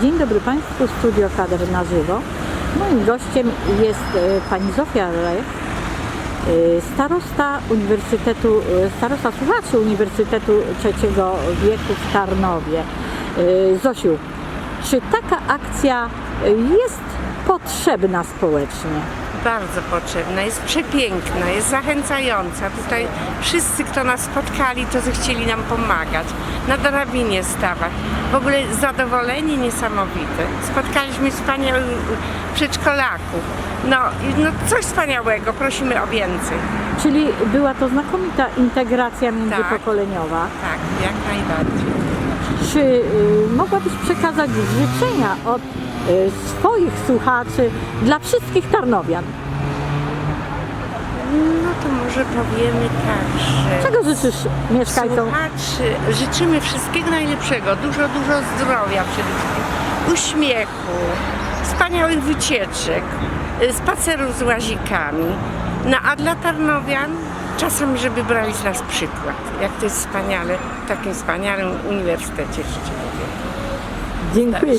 Dzień dobry Państwu, Studio Kadr na żywo. Moim gościem jest e, pani Zofia Lech, e, starosta Uniwersytetu, e, starosta słuchaczy Uniwersytetu Trzeciego Wieku w Tarnowie. Zosiu, czy taka akcja jest potrzebna społecznie? Bardzo potrzebna, jest przepiękna, jest zachęcająca. Tutaj wszyscy, kto nas spotkali, to zechcieli nam pomagać. Na drabinie stawać. W ogóle zadowolenie niesamowite. Spotkaliśmy wspaniałych przedszkolaków. No, no coś wspaniałego, prosimy o więcej. Czyli była to znakomita integracja międzypokoleniowa. Tak, jak najbardziej. Czy y, mogłabyś przekazać życzenia od swoich słuchaczy dla wszystkich Tarnowian? No to może powiemy tak, że... Czego życzysz mieszkańcom? Słuchaczy, życzymy wszystkiego najlepszego, dużo, dużo zdrowia przede wszystkim, uśmiechu, wspaniałych wycieczek, y, spacerów z łazikami. No a dla Tarnowian czasem, żeby brali z nas przykład, jak to jest wspaniale w takim wspaniałym uniwersytecie. Dziękuję.